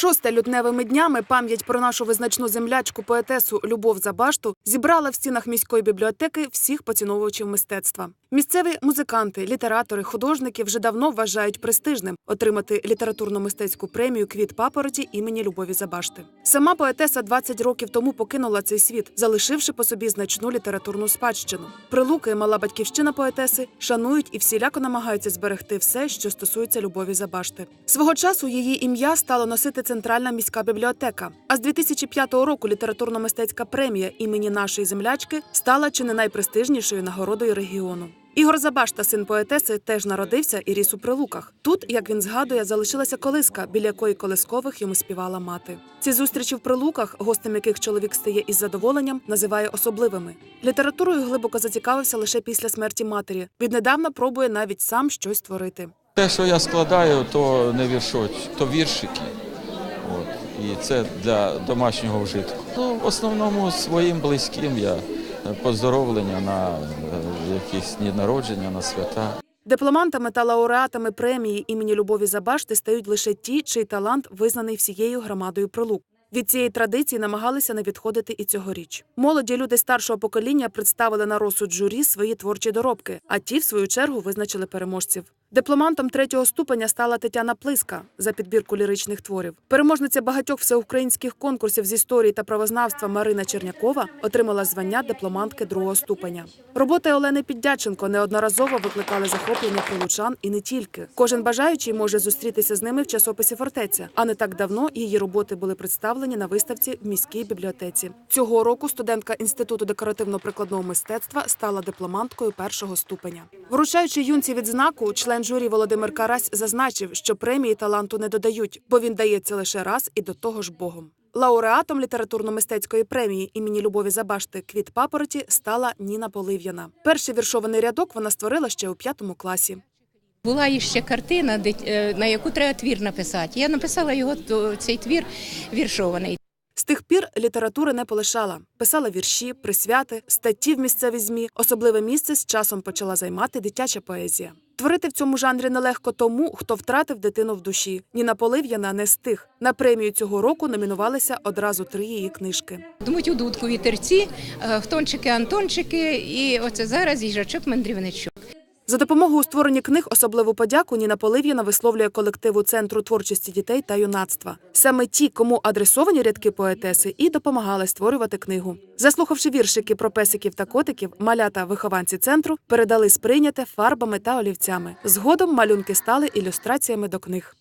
Шосте лютневими днями пам'ять про нашу визначну землячку поетесу Любов Забашту зібрала в стінах міської бібліотеки всіх поціновувачів мистецтва. Місцеві музиканти, літератори, художники вже давно вважають престижним отримати літературно-мистецьку премію Квіт папороті імені Любові Забашти. Сама поетеса 20 років тому покинула цей світ, залишивши по собі значну літературну спадщину. Прилуки, мала батьківщина поетеси, шанують і всіляко намагаються зберегти все, що стосується Любові Забашти. Свого часу її ім'я стало носити Центральна міська бібліотека. А з 2005 року літературно-мистецька премія імені нашої землячки стала чи не найпрестижнішою нагородою регіону. Ігор Забашта, син поетеси, теж народився і ріс у прилуках. Тут, як він згадує, залишилася колиска, біля якої колискових йому співала мати. Ці зустрічі в прилуках, гостем яких чоловік стає із задоволенням, називає особливими. Літературою глибоко зацікавився лише після смерті матері. Віднедавна пробує навіть сам щось творити. Те, що я складаю, то не віршоч, то віршики. От. І це для домашнього вжитку. Ну, в основному своїм близьким я поздоровлення на е, якісь дні народження, на свята. Дипломантами та лауреатами премії імені Любові Забашти стають лише ті, чий талант визнаний всією громадою прилук. Від цієї традиції намагалися не відходити і цьогоріч. Молоді люди старшого покоління представили на розсуд журі свої творчі доробки, а ті, в свою чергу, визначили переможців. Дипломантом третього ступеня стала Тетяна Плиска за підбірку ліричних творів. Переможниця багатьох всеукраїнських конкурсів з історії та правознавства Марина Чернякова отримала звання дипломантки другого ступеня. Роботи Олени Піддяченко неодноразово викликали захоплення прилучан і не тільки. Кожен бажаючий може зустрітися з ними в часописі фортеця. А не так давно її роботи були представлені на виставці в міській бібліотеці. Цього року студентка інституту декоративно-прикладного мистецтва стала дипломанткою першого ступеня. Вручаючи юнці відзнаку, член журі Володимир Карась зазначив, що премії таланту не додають, бо він дається лише раз і до того ж Богом. Лауреатом літературно-мистецької премії імені Любові Забашти Квіт папороті стала Ніна Полив'яна. Перший віршований рядок вона створила ще у п'ятому класі. Була іще картина, е, на яку треба твір написати. Я написала його цей твір віршований. З тих пір літератури не полишала. Писала вірші, присвяти, статті в місцеві змі. Особливе місце з часом почала займати дитяча поезія. Творити в цьому жанрі нелегко тому, хто втратив дитину в душі. Ніна Полив'яна не з тих. На премію цього року номінувалися одразу три її книжки. Думають у дудку вітерці, е, хтончики, антончики, і оце зараз їжачок мандрівничок. За допомогою у створенні книг особливу подяку Ніна Полив'яна висловлює колективу Центру творчості дітей та юнацтва. Саме ті, кому адресовані рядки поетеси, і допомагали створювати книгу. Заслухавши віршики про песиків та котиків, малята вихованці центру передали сприйняте фарбами та олівцями. Згодом малюнки стали ілюстраціями до книг.